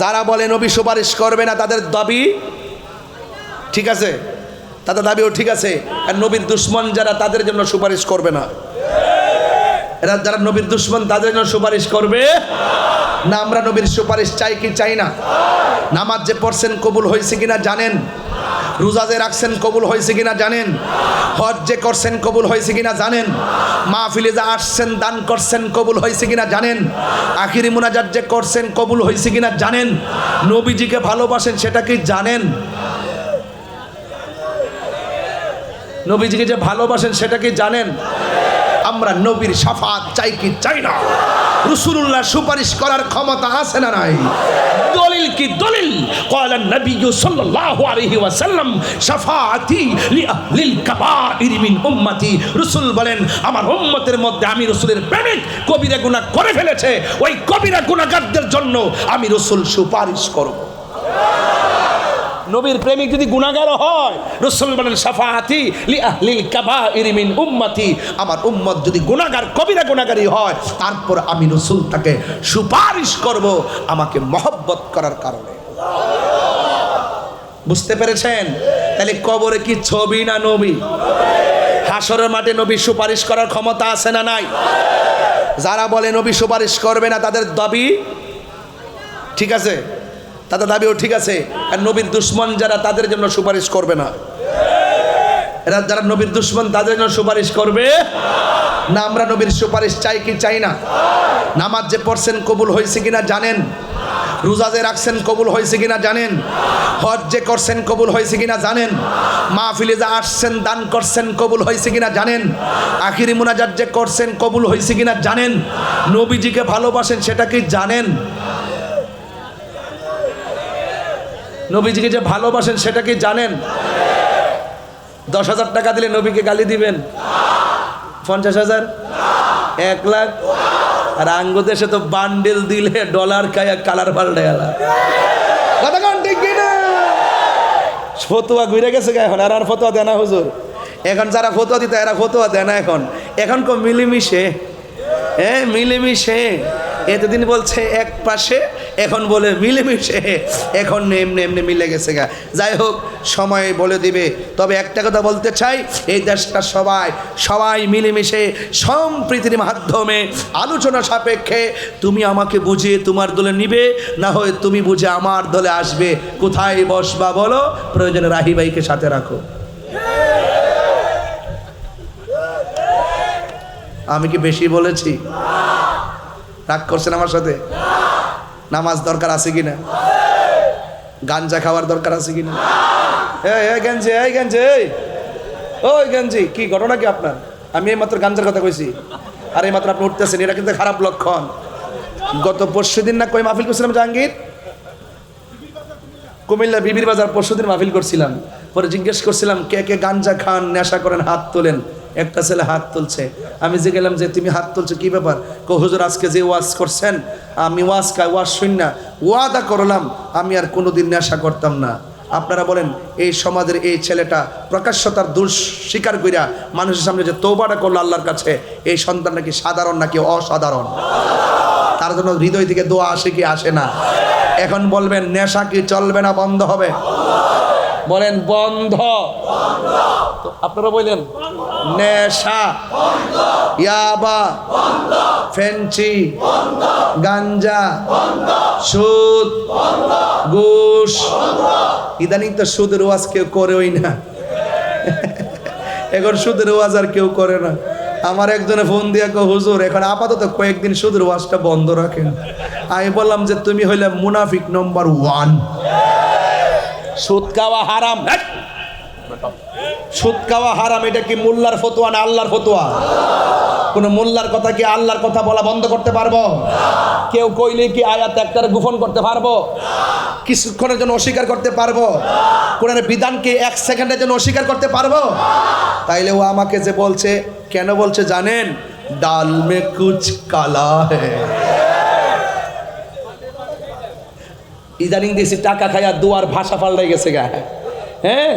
যারা বলে নবী সুপারিশ করবে না তাদের দাবি ঠিক আছে? তাদের দাবিও ঠিক আছে। আর নবীর দুশ্মন যারা তাদের জন্য সুপারিশ করবে না। এরা যারা নবীর দুশ্মন তাদের জন্য সুপারিশ করবে না। আমরা নবীর সুপারিশ চাই কি চাই না? নামাজ যে পড়ছেন কবুল হয়েছে কিনা জানেন? রোজা যে রাখছেন কবুল হয়েছে কিনা জানেন? হজ যে করছেন কবুল হয়েছে কিনা জানেন? মাহফিলে যা আসছেন, দান করছেন কবুল হয়েছে কিনা জানেন? আখিরি মুনাজাত যে করছেন কবুল হয়েছে কিনা জানেন? নবীজিকে ভালোবাসেন সেটা কি জানেন? নবীজিকে যে ভালোবাসেন সেটা কি জানেন? আমরা নবীর সাফাত চাই কি চাই না? রসুল্লাহ সুপারিশ করার ক্ষমতা আছে না নাই? قال النبي صلى الله عليه وسلم شفاعتي لأهل الكبائر من أمتي রসুল বলেন আমার উম্মতের মধ্যে আমি রসুলের প্রেমিক কবিরা গুনাহ করে ফেলেছে ওই কবিরা গুনাহগারদের জন্য আমি রসুল সুপারিশ করব নবীর প্রেমিক যদি গুণাগার হয় রসুল বলেন সাফাহাতি লি আহলিল কাবাইর মিন উম্মতি আমার উম্মত যদি গুণাগার কবিরা গুণাগারী হয় তারপর আমি রসুল তাকে সুপারিশ করব আমাকে মহব্বত করার কারণে বুঝতে পেরেছেন? তাহলে কবরে কি ছবি না নবী? হাসরের মাঠে নবী সুপারিশ করার ক্ষমতা আছে না নাই? যারা বলে নবী সুপারিশ করবে না, তাদের দাবি ঠিক আছে? তাদের দাবিও ঠিক আছে। আর নবীর দুশ্মন যারা, তাদের জন্য সুপারিশ করবে না। এরা যারা নবীর দুশ্মন, তাদের জন্য সুপারিশ করবে না। আমরা নবীর সুপারিশ চাই কি চাই না? নামাজ যে পড়ছেন কবুল হয়েছে কিনা জানেন? রোজা যে রাখছেন, কবুল হয়েছে কিনা জানেন? হজ যে করছেন, কবুল হয়েছে কিনা জানেন? মাহফিলে যা আসছেন, দান করছেন, কবুল হয়েছে কিনা জানেন? আখিরি মুনাজাত যে করছেন, কবুল হয়েছে কিনা জানেন? নবীজিকে ভালোবাসেন, সেটা কি জানেন? নবীজিকে যে ভালোবাসেন, সেটা কি জানেন? দশ হাজার টাকা দিলে নবীকে গালি দিবেন? পঞ্চাশ হাজার? এক লাখ? আর আঙ্গ দেশে তো বান্ডেল দিলে ডলার খায় কালার পাল্টে গেল। ঠিক ফতুয়া ঘুরে গেছে এখন, আর আর ফতুয়া দেয় না হুজুর। এখন যারা ফতুয়া দিত, এরা ফতুয়া দেয় না এখন। এখন কো মিলেমিশে হ্যাঁ মিলেমিশে। এতদিন বলছে এক পাশে, এখন বলে মিলেমিশে, এখন এমনি এমনি মিলে গেছে গা। যাই হোক, সময় বলে দিবে। তবে একটা কথা বলতে চাই, এই দেশটা সবাই সবাই মিলেমিশে সম্প্রীতির মাধ্যমে আলোচনা সাপেক্ষে তুমি আমাকে বুঝিয়ে তোমার দলে নিবে, না হয় তুমি বুঝে আমার দলে আসবে। কোথায় বসবা বলো? প্রয়োজনে রাহি ভাইকে সাথে রাখো। আমি কি বেশি বলেছি? রাগ করছেন আমার সাথে? নামাজ দরকার আছে কিনা? গাঞ্জা খাওয়ার দরকার আছে কিনা? এই এই গেঞ্জি এই গেঞ্জি ওই গেঞ্জি, কি ঘটনা কি আপনার? আমি এই মাত্র গাঞ্জার কথা কইছি। আর এই মাত্র আপনি উঠতেছেন, এটা কিন্তু খারাপ লক্ষণ। গত পরশু দিন না কই মাহফিল করছিলাম জাহাঙ্গীর? কুমিল্লা বিবির বাজার পরশু দিন মাহফিল করছিলাম। পরে জিজ্ঞেস করছিলাম, কে কে গাঞ্জা খান, নেশা করেন, হাত তোলেন। একটা ছেলে হাত তুলছে। আমি যে গেলাম যে, তুমি হাত তুলছো, কি ব্যাপার? কো, হুজুর, আজকে যে ওয়াজ করছেন, আমি ওয়াজ খাই ওয়াজ শুন না। ওয়াদা করলাম, আমি আর কোনোদিন নেশা করতাম না। আপনারা বলেন, এই সমাজের এই ছেলেটা প্রকাশ্য তার দোষ স্বীকার করিয়া মানুষের সামনে যে তৌবাটা করল আল্লাহর কাছে, এই সন্তান নাকি সাধারণ নাকি অসাধারণ? তার জন্য হৃদয় থেকে দোয়া আসে কি আসে না। এখন বলবেন, নেশা কি চলবে না, বন্ধ হবে? বলেন বন্ধ। আপনারা বললেন, নেশা। ইয়াবা ফেন্সি গাঞ্জা, সুদ, ঘুষ। ইদানিং তো সুদের ওয়াজ কেউ করেই না। এখন সুদের ওয়াজ আর কেউ করে না। আমার একজনে ফোন দিয়া হুজুর, এখন আপাতত কয়েকদিন সুদের ওয়াজটা বন্ধ রাখেন। আমি বললাম যে, তুমি হইলে মুনাফিক নম্বর ওয়ান সুদ খাওয়া হারাম। সুদ খাওয়া হারাম, এটা কি মোল্লার ফতোয়া না আল্লাহর ফতোয়া? কোন মোল্লার কথা কি আল্লাহর কথা বলা বন্ধ করতে পারব? কেউ কইলে কি আয়াত একটার গোপন করতে পারব? কিছুক্ষণের জন্য অস্বীকার করতে পারব? কোরআনের বিধানকে এক সেকেন্ডের জন্য অস্বীকার করতে পারব? তাইলে ও আমাকে যে বলছে, কেন বলছে জানেন? ডাল মে কুচ কালা হ্যাঁ ইদানিং দিয়েছি টাকা খাইয়া দুয়ার ভাষা পাল্টাই গেছে গা। হ্যাঁ?